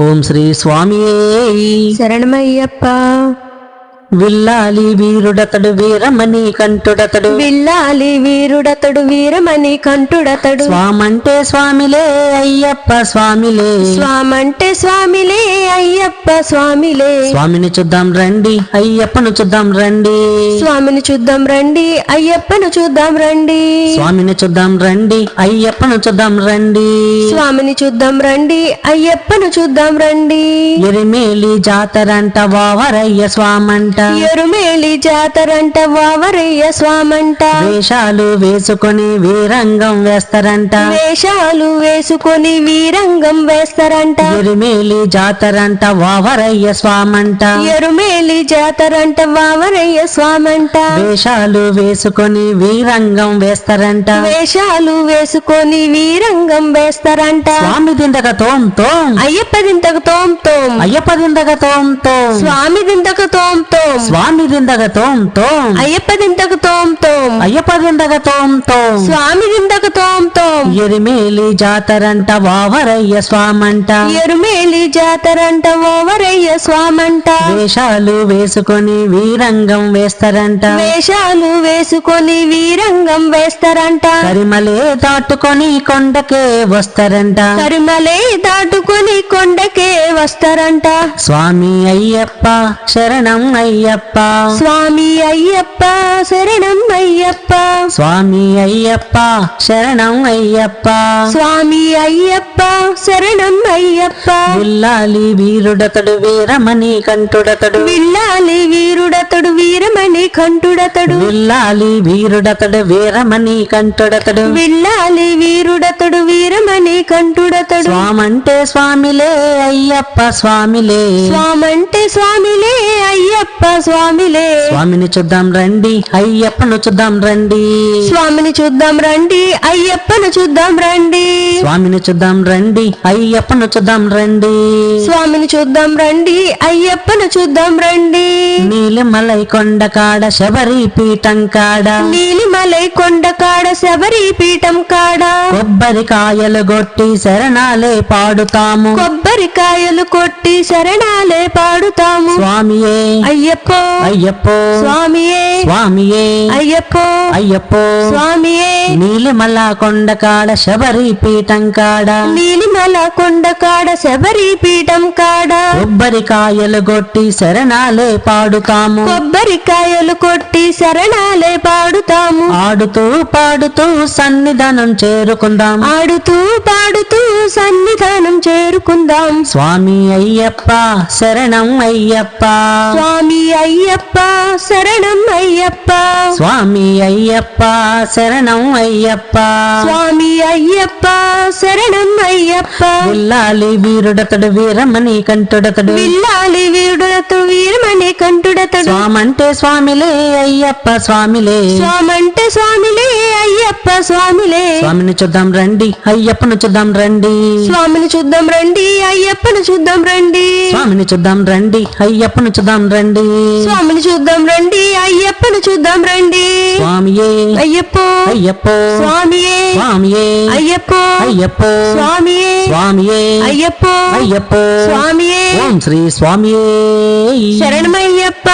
ఓం శ్రీ స్వామియే. శరణమయ్యప్ప. విల్లాలి వీరుడతడు వీరమణి కంటుడతడు విల్లాలి వీరుడతడు వీరమణి కంటుడతడు స్వామంటే స్వామిలే అయ్యప్ప స్వామిలే. స్వామంటే స్వామిలే అయ్యప్ప స్వామిలే. స్వామిని చూద్దాం రండి అయ్యప్పను చూద్దాం రండి. స్వామిని చూద్దాం రండి అయ్యప్పను చూద్దాం రండి. స్వామిని చూద్దాం రండి అయ్యప్పను చూద్దాం రండి. స్వామిని చూద్దాం రండి అయ్యప్పను చూద్దాం రండి. ఎరిమేలి జాతరంట వావరయ్య స్వామంట. ఎరుమేలి జాతరంట వావరయ్య స్వామంట. వేషాలు వేసుకొని వీరంగం వేస్తారంట. వేషాలు వేసుకొని వీరంగం వేస్తారంట. ఎరిమేలి జాతరంట వావరయ్య స్వామంట. ఎరుమేలి జాతరంట వావరయ్య స్వామంట. వేషాలు వేసుకొని వీరంగం వేస్తారంట. వేషాలు వేసుకొని వీరంగం వేస్తారంట. స్వామి దిండక తోం తోం. అయ్యప్ప దింతకు తోం తోం. అయ్యప్ప దిండక తోం తోం. స్వామి దింతకు తోం తోం. స్వామి దిండక తోం తోం అయ్యప్ప దింతకు తోం తోం అయ్యప్ప దిండక తోం తోం స్వామి దింతకు తోం తోం ఎరిమేలి జాతరంట వావరయ్య స్వామంట ఎరుమేలి జాతరంట ఓవరయ్య స్వామంట వేషాలు వేసుకొని వీరంగం వేస్తారంట వేషాలు వేసుకొని వీరంగం వేస్తారంట కరిమలే దాటుకొని కొండకే వస్తారంట కరిమలే దాటుకొని కొండకే వస్తారంట స్వామి అయ్యప్ప శరణం అయ్యప్ప స్వామి అయ్యప్ప శరణం అయ్యప్ప. స్వామి అయ్యప్ప శరణం అయ్యప్ప. స్వామి అయ్యప్ప శరణం అయ్యప్ప. విల్లాలి వీరుడతడు వీరమణి కంటుడతడు విల్లాలి వీరుడతడు వీరమణి కంఠుడతడు. విల్లాలి వీరుడతడు వీరమణి కంటుడతడు విల్లాలి వీరుడతడు వీరమణి కంఠుడతడు. స్వామంటే స్వామిలే అయ్యప్ప స్వామిలే. స్వామంటే స్వామిలే అయ్యప్ప స్వామిలే. స్వామిని చూద్దాం రండి అయ్యప్పను చూద్దాం రండి. స్వామిని చూద్దాం రండి అయ్యప్పను చూద్దాం రండి. స్వామిని చూద్దాం రండి అయ్యప్పను చూద్దాం రండి. స్వామిని చూద్దాం రండి అయ్యప్పను చూద్దాం రండి. నీలిమలై కొండ కాడ శబరి పీఠం కాడ. నీలిమలై కొండ కాడ శబరి పీఠం కాడ కొబ్బరికాయలు గొట్టి శరణాలే పాడుతాము. కొబ్బరికాయలు కొట్టి శరణాలే పాడుతాము. స్వామియే అయ్యప్పో అయ్యప్పో స్వామియే స్వామియే అయ్యప్పో అయ్యప్పో స్వామియే. నీలిమల కొండ కాడ శబరి పీఠం కాడ నీలిమల కొండ కాడ శబరి పీఠం కాడ కొబ్బరికాయలు గొట్టి శరణాలే పాడుతాము. కొబ్బరికాయలు కొట్టి శరణాలే పాడుతాము. ఆడుతూ పాడుతూ సన్నిధానం చేరుకుందాం. ఆడుతూ పాడుతూ సన్నిధానం చేరుకుందాం. స్వామి అయ్యప్ప శరణం అయ్యప్ప. స్వామి అయ్యప్ప శరణం అయ్యప్ప. స్వామి అయ్యప్ప శరణం అయ్యప్ప. స్వామి అయ్యప్ప శరణం అయ్యప్ప. విల్లాలి వీరుడతడు వీరమణి కంటుడతడు. విల్లాలి వీరుడతడు వీరమణి కంఠుడతడు స్వామంటే స్వామిలే అయ్యప్ప స్వామిలే. స్వామంటే స్వామిలే అయ్యప్ప స్వామిలే. స్వామిని చూద్దాం రండి అయ్యప్పను చూద్దాం రండి. స్వామిని చూద్దాం రండి అయ్యప్పను చూద్దాం రండి. స్వామిని చూద్దాం రండి అయ్యప్పను చూద్దాం రండి. స్వామిని చూద్దాం రండి అయ్యప్పను చూద్దాం రండి. స్వామియే అయ్యప్పో అయ్యప్పో. స్వామియే స్వామియే అయ్యప్పో అయ్యప్పో. స్వామియే స్వామియే అయ్యప్పో అయ్యప్పో. స్వామియే. ఓం శ్రీ స్వామియే. శరణమయ్యప్ప.